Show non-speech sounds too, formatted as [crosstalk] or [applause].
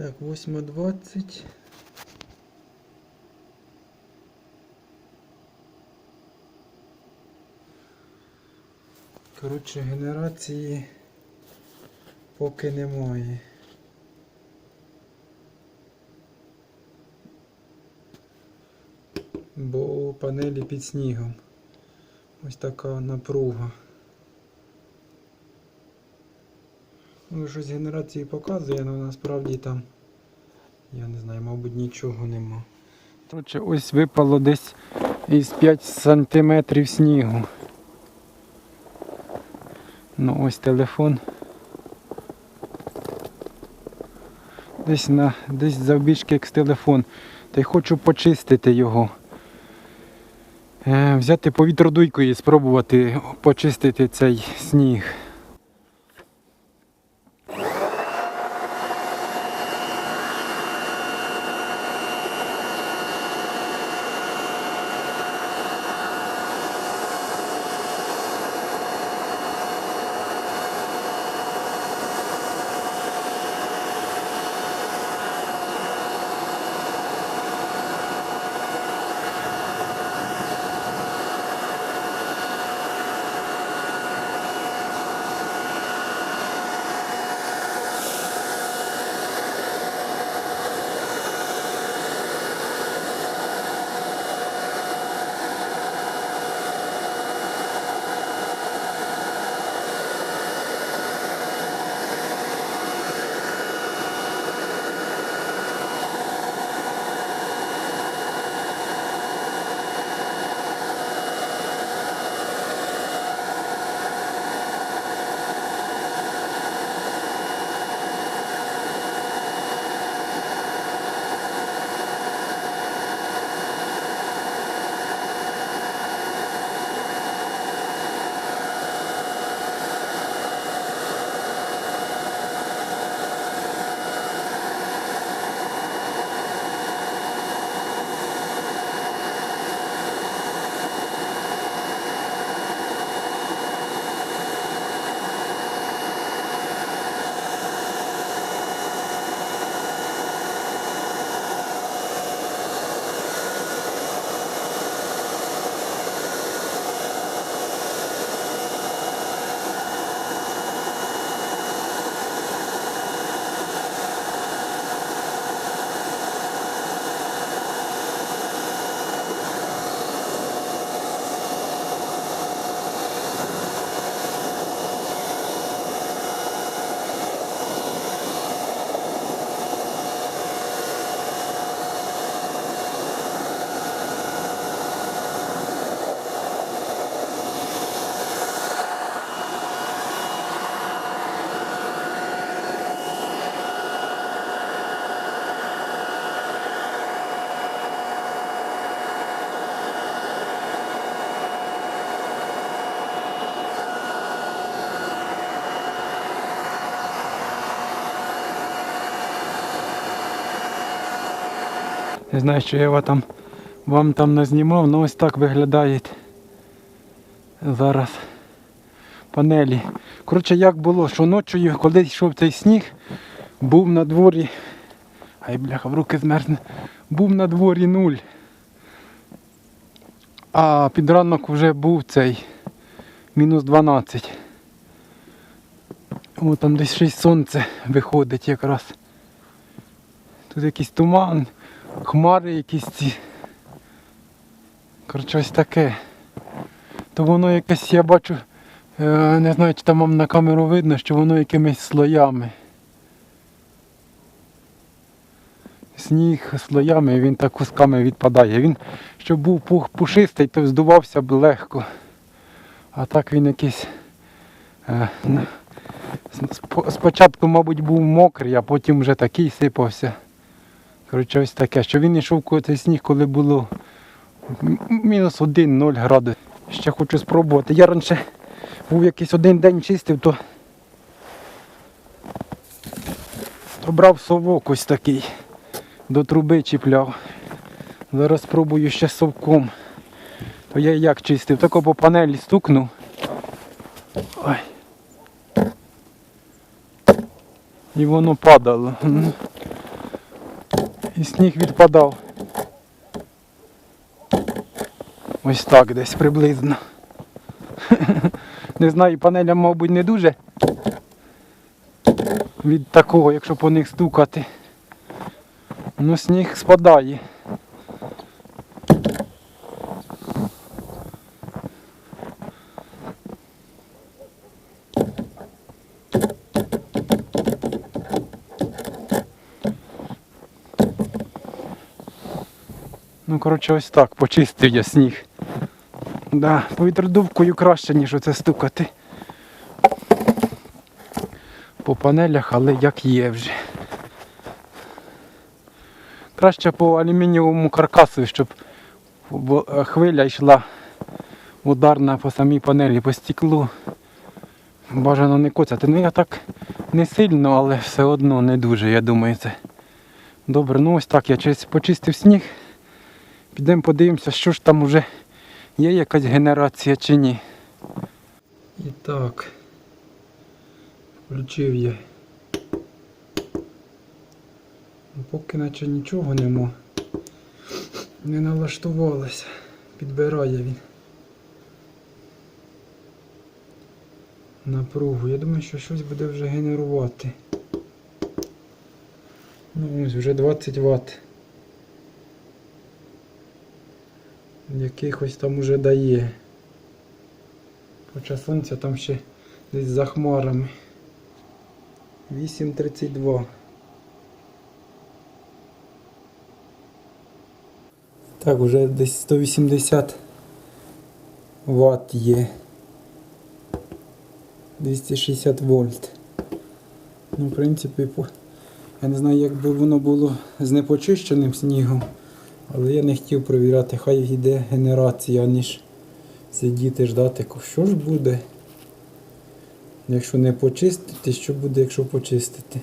Так, 8.20. Коротше, генерації поки немає. Бо панелі під снігом. Ось така напруга. Ну, щось генерації показує, але насправді там, я не знаю, мабуть, нічого нема. Коротше, ось випало десь із 5 сантиметрів снігу. Ну ось телефон. Десь на десь завбільшки як телефон. Та й хочу почистити його. Е, взяти повітродуйкою і спробувати почистити цей сніг. Не знаю, що я його там вам там не знімав, але ось так виглядають зараз панелі. Коротше, як було, що ночою, коли йшов цей сніг, був на дворі. Ай, бляха, в руки змерзне. Був на дворі нуль. А під ранок вже був цей мінус 12. О, там десь й сонце виходить якраз. Тут якийсь туман, хмари якісь ці. Коротше, ось таке. То воно якесь, я бачу, е, не знаю, чи там вам на камеру видно, що воно якимись слоями. Сніг слоями, він так кусками відпадає. Він, щоб був пушистий, то здувався б легко. А так він якийсь. Е, Спочатку, мабуть, був мокрий, а потім вже такий сипався. Коротше, ось таке, що він йшов цей сніг, коли було мінус 1-0 градус. Ще хочу спробувати. Я раніше був якийсь один день чистив, то, то брав совок ось такий, до труби чіпляв. Зараз спробую ще совком. То я як чистив, тако по панелі стукнув. Ой. І воно падало. І сніг відпадав. Ось так десь приблизно. [laughs] Не знаю, панелям, мабуть, не дуже. Від такого, якщо по них стукати. Ну сніг спадає. Ну, коротше, ось так, почистив я сніг. Да, повітродувкою краще, ніж оце стукати. По панелях, але як є вже. Краще по алюмінієвому каркасу, щоб е, хвиля йшла ударна по самій панелі, по стеклу. Бажано не коцати. Ну я так не сильно, але все одно не дуже, я думаю, це. Добре, ну ось так, я почистив сніг. Підемо подивимося, що ж там уже є якась генерація чи ні. І так. Включив я. Ну, Поки наче нічого нема. Не налаштувалося. Підбирає він. Напругу. Я думаю, що щось буде вже генерувати. Ну ось вже 20 Вт. Якихось там уже дає. Хоча сонця там ще десь за хмарами. 8.32. Так, вже десь 180 Вт є. 260 вольт. Ну, в принципі, я не знаю, як би воно було з непочищеним снігом. Але я не хотів провіряти, хай йде генерація, ніж сидіти ждати. Що ж буде? Якщо не почистити, що буде, якщо почистити?